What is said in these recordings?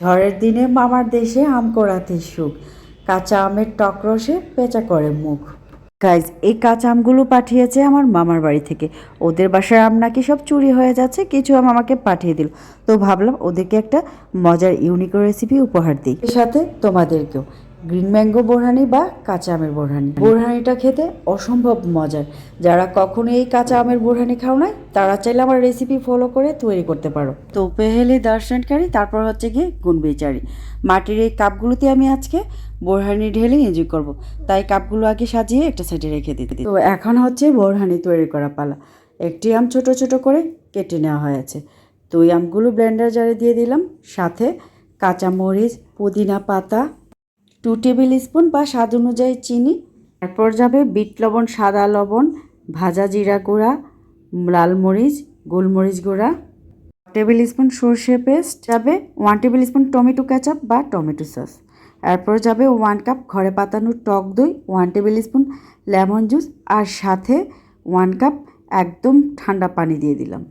ঝড়ের দিনে মামার দেশে আম করাতে সুখ। কাঁচা আমের টক রসে পেঁচা করে মুখ। গাইজ এই কাঁচা আমগুলো পাঠিয়েছে আমার মামার বাড়ি থেকে। ওদের বাসার আম নাকি সব চুরি হয়ে যাচ্ছে, কিছু আম আমাকে পাঠিয়ে দিল। তো ভাবলাম ওদেরকে একটা মজার ইউনিক রেসিপি উপহার দিই। সাথে তোমাদেরকেও। গ্রিন ম্যাঙ্গো বোরহানি বা কাঁচা আমের বোরহানি। বোরহানিটা খেতে অসম্ভব মজার। যারা কখনো এই কাঁচা আমের বোরহানি খাও নাই, তারা চাইলে আমার রেসিপি ফলো করে তৈরি করতে পারো। তো পেহেলি দর্শনকারী তারপর হচ্ছে গিয়ে গুণবিচারি মাটির এই কাপগুলোতে আমি আজকে বোরহানি ঢেলে এনজয় করব। তাই কাপগুলো আগে সাজিয়ে একটা সাইডে রেখে দিতে তো এখন হচ্ছে বোরহানি তৈরি করা পালা। একটি আম ছোট ছোট করে কেটে নেওয়া হয়েছে। তো ওই আমগুলো ব্লেন্ডার জারে দিয়ে দিলাম। সাথে কাঁচামরিচ, পুদিনা পাতা টু টেবিল স্পুন বা স্বাদ অনুযায়ী চিনি। তারপর যাবে বিট লবণ, সাদা লবণ, ভাজা জিরা গুঁড়া, লাল মরিচ, গোলমরিচ গুঁড়া। টেবিল স্পুন সর্ষে পেস্ট যাবে one tablespoon tomato ketchup বা টমেটো সস। এরপর যাবে ওয়ান কাপ ঘরে পাতানো টক দই one tablespoon lemon juice আর সাথে ওয়ান কাপ একদম ঠান্ডা পানি দিয়ে দিলাম।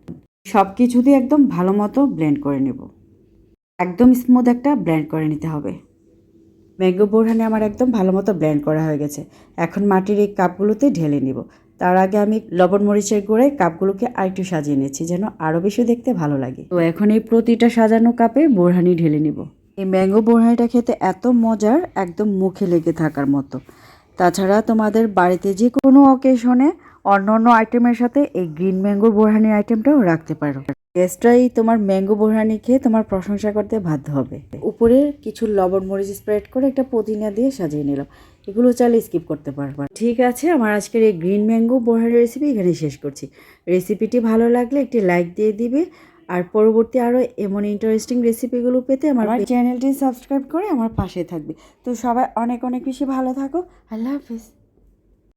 সব কিছু দিয়ে একদম ভালো মতো ব্লেন্ড করে নেব। একদম স্মুথ একটা ব্লেন্ড করে নিতে হবে। ম্যাঙ্গো বোরহানি আমার একদম ভালো মতো ব্লেন্ড করা হয়ে গেছে। এখন মাটির এই কাপগুলোতে ঢেলে নিব। তার আগে আমি লবণ মরিচের গুঁড়ায় কাপগুলোকে আরেকটু সাজিয়ে নিচ্ছি যেন আরও বেশি দেখতে ভালো লাগে। তো এখন এই প্রতিটা সাজানো কাপে বোরহানি ঢেলে নিব। এই ম্যাঙ্গো বোরহানিটা খেতে এত মজার, একদম মুখে লেগে থাকার মতো। তাছাড়া তোমাদের বাড়িতে যে কোনো অকেশনে অন্য অন্য আইটেমের সাথে এই গ্রিন ম্যাঙ্গো বোরহানি আইটেমটাও রাখতে পারো। গেস্টরাই তোমার ম্যাঙ্গো বোরহানি খেয়ে তোমার প্রশংসা করতে বাধ্য হবে। উপরে কিছু লবণ মরিচ স্প্রেড করে একটা পুদিনা দিয়ে সাজিয়ে নিলাম। এগুলো চাইলে স্কিপ করতে পারবা। ঠিক আছে আমার আজকের এই গ্রিন ম্যাঙ্গো বোরহানি রেসিপি এখানে শেষ করছি। রেসিপিটি ভালো লাগলে একটি লাইক দিয়ে দিবে আর পরবর্তী আরও এমন ইন্টারেস্টিং রেসিপিগুলো পেতে আমার চ্যানেলটি সাবস্ক্রাইব করে আমার পাশে থাকবে। তো সবাই অনেক অনেক বেশি ভালো থাকো। আল্লাহ হাফিজ।